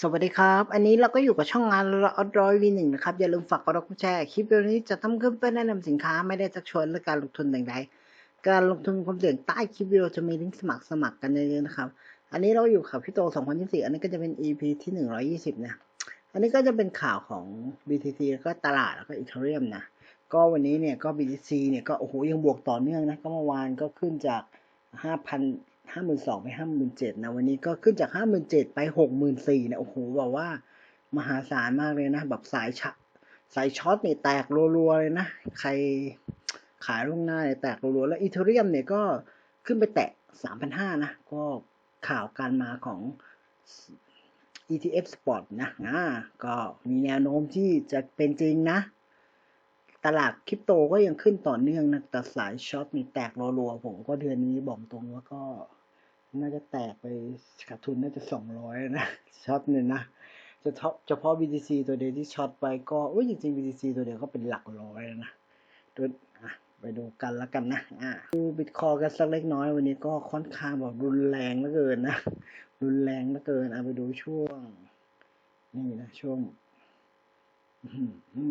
สวัสดีครับ อันนี้เราก็อยู่กับช่องงานอดรอยวีหนึ่งนะครับ อย่าลืมฝากกดไลค์กดแชร์คลิปวิดีโอนี้จะทำขึ้นเพื่อแนะนำสินค้าไม่ได้ชักชวนและการลงทุนใดๆการลงทุนความเสี่ยงใต้คลิปวิดีโอจะมีลิงก์สมัครสมัครกันเยอะๆนะครับ อันนี้เราอยู่กับพี่โต 2024 อันนี้ก็จะเป็น EP ที่ 120 นะ อันนี้ก็จะเป็นข่าวของ BTC แล้วก็ตลาดแล้วก็อีเทเรียมนะ ก็วันนี้เนี่ยก็ BTC เนี่ยก็โอ้โหยังบวกต่อเนื่องนะ ก็เมื่อวานก็ขึ้นจาก 5,000 ห้าหมื่นสองไปห้าหมื่นเจ็ดนะวันนี้ก็ขึ้นจากห้าหมื่นเจ็ดไปหกหมื่นสี่นี่ยโอ้โหแบบว่ามหาศาลมากเลยนะ แบบสายชะสายช็อตเนี่ยแตกรัวๆเลยนะ ใครขายล่วงหน้าเนี่ยแตกรัวๆแล้วอีเทเรียมเนี่ยก็ขึ้นไปแตะสามพันห้านะ ก็ข่าวการมาของ ETF Spot นะอ่าก็มีแนวโน้มที่จะเป็นจริงนะ ตลาดคริปโตก็ยังขึ้นต่อเนื่องนะ แต่สายช็อตนี่แตกรัวๆผมก็เดือนนี้บอกตรงว่าก็ น่าจะแตกไปขาดทุนน่าจะสองร้อยนะช็อตเนี่ยนะจะเฉพาะ BTC ตัวเดียวที่ช็อตไปก็อุ้ยจริงๆ BTC ตัวเดียวก็เป็นหลักร้อยแล้วนะดูอะไปดูกันแล้วกันนะอะดูบิตคอยกันสักเล็กน้อยวันนี้ก็ค่อนข้างแบบรุนแรงเหลือเกินนะรุนแรงเหลือเกินเอะไปดูช่วง นี่นะช่วง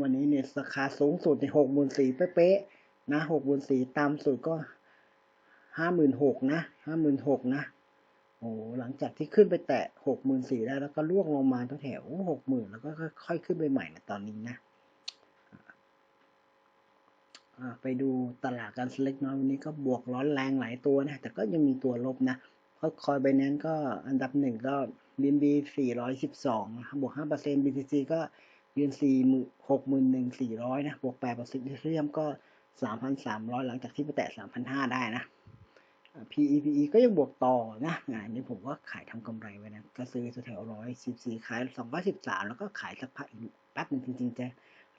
วันนี้เนี่ยราคาสูงสุดในหกหมื่นสี่เป๊ะๆนะหกหมื่นสี่ตามสุดก็ห้าหมื่นหกนะห้าหมื่นหกนะ โอ้หลังจากที่ขึ้นไปแตะหกหมื่นสี่ได้แล้วก็ล่วงลงมาแถวหกหมื่นแล้วก็ค่อยๆขึ้นไปใหม่นะตอนนี้นะไปดูตลาดกันสักเล็กน้อยวันนี้ก็บวกร้อนแรงหลายตัวนะ แต่ก็ยังมีตัวลบนะเพราะคอยไปนั้นก็อันดับหนึ่งก็ BNB สี่ร้อยสิบสองบวกห้าเปอร์เซ็นต์ BTC ก็ยืนสี่หมื่นหกหมื่นหนึ่งสี่ร้อยนะ บวกแปดเปอร์เซ็นต์เทียมก็สามพันสามร้อยหลังจากที่ไปแตะสามพันห้าได้นะ PE PE ก็ยังบวกต่อนะอันนี้ผมก็ขายทำกำไรไว้นะก็ซื้อแถวร้อยสิบสี่ขายสองร้อยสิบสามแล้วก็ขายสักพักอีกแป๊บหนึงจริงๆจะ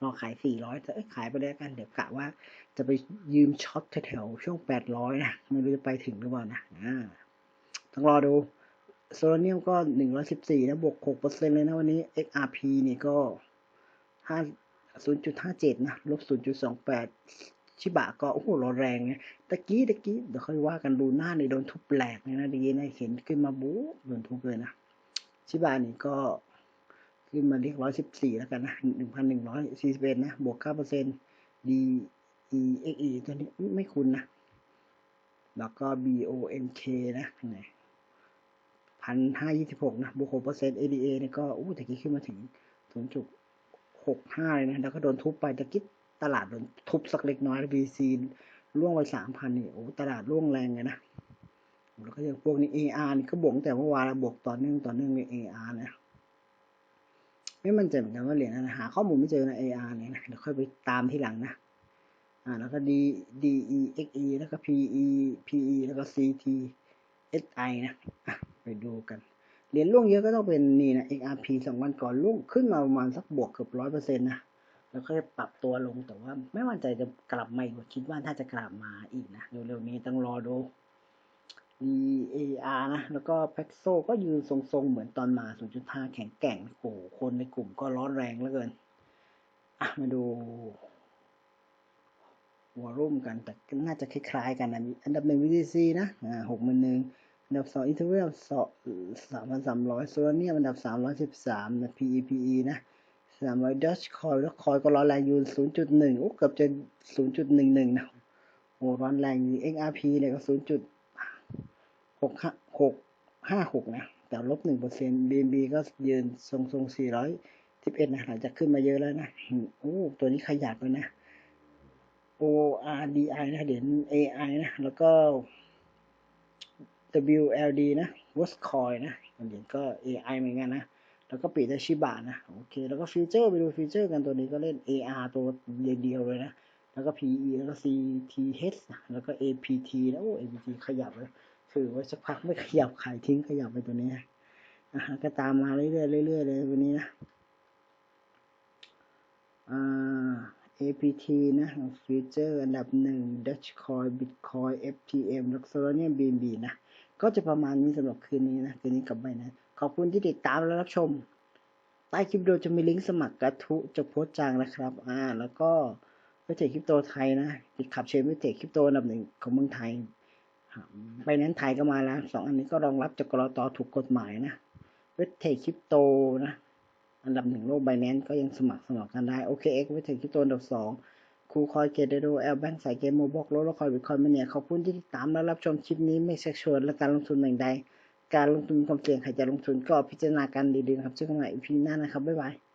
รอขายสี่ร้อยแต่เอ้ยขายไปแล้วกันเดี๋ยวกะว่าจะไปยืมช็อตแถวๆช่วงแปดร้อยนะไม่รู้จะไปถึงหรือเปล่านะอ่าต้องรอดูโซลาเนียมก็หนึ่งร้อยสิบสี่นะบวกหกเปอร์เซ็นต์เลยนะวันนี้ XRP นี่ก็ห้าศูนย์จุดห้าเจ็ดนะลบศูนย์จุดสองแปด ชิบะก็โอ้โหร้อนแรงเนี่ยตะกี้ตะกี้เดี๋ยวค่อยว่ากันดูหน้านี่โดนทุบแหลกเลยนะดีนะเห็นขึ้นมาบู๊โดนทุบเลยนะชิบะนี่ก็ขึ้นมาเรียกร้อยสิบสี่แล้วกันนะหนึ่งพันหนึ่งร้อยสี่สิบเอ็ดนะ บวกเก้าเปอร์เซ็นต์ D E X E ตัวนี้ไม่คุ้นนะ แล้วก็ B O N K นะไหนพันห้ายี่สิบหกนะ บวกหกเปอร์เซ็นต์ A D A เนี่ยก็อู้ตะกี้ขึ้นมาถึงศูนย์จุดหกห้าเลยนะ แล้วก็โดนทุบไปตะกี้ ตลาดโดนทุบสักเล็กน้อย B C ร่วงไปสามพันนี่โอ้ตลาดร่วงแรงเลยนะแล้วก็อย่างพวกนี้ AR นี่ก็บวกตั้งแต่เมื่อวานบวกต่อเนื่องต่อเนื่องใน AR นะไม่มั่นใจเหมือนกันว่าเหรียญอะหาข้อมูลไม่เจอใน AR เนี่ยนะเดี๋ยวค่อยไปตามที่หลังนะอ่าแล้วก็ D D E X E แล้วก็ P E P E แล้วก็ C T S I นะอะไปดูกันเหรียญล่วงเยอะก็ต้องเป็นนี่นะ XRP สองวันก่อนล่วงขึ้นมาประมาณสักบวกเกือบร้อยเปอร์เซ็นต์นะ แล้วก็ปรับตัวลงแต่ว่า ไม่มั่นใจจะกลับมาอีกคิดว่าถ้าจะกลับมาอีกนะเร็วๆนี้ต้องรอดู EAR นะ แล้วก็ Paxo ก็ยืนทรงๆ เหมือนตอนมา 0.5 แข็งแกร่งโอ้หคนในกลุ่มก็ร้อนแรงเหลือเกิน อะ มาดูวอลุ่มกัน แต่น่าจะคล้ายๆกันนะอันดับหนึ่ง VTC นะอ่าหกหมื่นหนึ่งอันดับสอง Ethereum สองสามพันสามร้อยโซลาเนียอันดับสามร้อยสิบสามนะ PEPE นะ สามร้อยดัชคอยแล้วคอยก็ร้อนแรงอยู่ศูนย์จุดหนึ่งโอ้เกือบจะศูนย์จุดหนึ่งหนึ่งนะโอ้ร้อนแรงอยู่ XRP เนี่ยก็ศูนย์จุดหกห้าหกห้าหกนะ แต่ลบหนึ่งเปอร์เซ็นต์ BNB ก็ยืนทรงทรงสี่ร้อยสิบเอ็ดนะ หลังจากขึ้นมาเยอะแล้วนะ โอ้ ตัวนี้ขยับเลยนะ ORDI นะเหรียญ AI นะ แล้วก็ WLD นะ Watchcoin นะเหรียญก็ AI เหมือนกันนะ แล้วก็ปีดไดชิบะนะโอเค แล้วก็ฟิวเจอร์ไปดูฟิวเจอร์กันตัวนี้ก็เล่น AR ตัวเดียวเลยนะ แล้วก็ PE แล้วก็ CTH นะแล้วก็ APT นะโอ้ APT ขยับเลยถือไว้สักพักไม่ขยับขายทิ้งขยับไปตัวนี้นะอะก็ตามมาเรื่อยๆเรื่อยๆเลยวันนี้นะอ่า APT นะฟิวเจอร์อันดับหนึ่ง Dogecoin Bitcoin FTM แล้วก็ Solana BNB นะก็จะประมาณนี้สำหรับคืนนี้นะ คืนนี้กลับไปนะ ขอบคุณที่ติดตามและรับชม ใต้คลิปวิดีจะมีลิงก์สมัครกระทุจะโพสจางนะครับ อ่า แล้วก็ไปเทรดคริปโตไทยนะติดขับเชนไปเทรดคริปโตอันดับหนึ่งของเมืองไทยไปนั้นไทยก็มาแล้วสองอันนี้ก็รองรับจากกรอตอถูกกฎหมายนะเวทเทคริปโตนะ อันดับหนึ่งโลกไบแนนก็ยังสมัครสมัครกันได้โอเคเอ็กเวทเทคริปโตอันดับสองคูคอยเกตเดโรแอลแบงสายเกมโมบอกโลโลคอยบิตคอยมาเนี่ยขอบคุณที่ติดตามและรับชมคลิปนี้ไม่เซ็กชวนและการลงทุนแบ่งใด การลงทุนความเสี่ยงใครจะลงทุนก็พิจารณากันดีๆครับช่วยกันหน่อยอีพีหน้านะครับบ๊ายบาย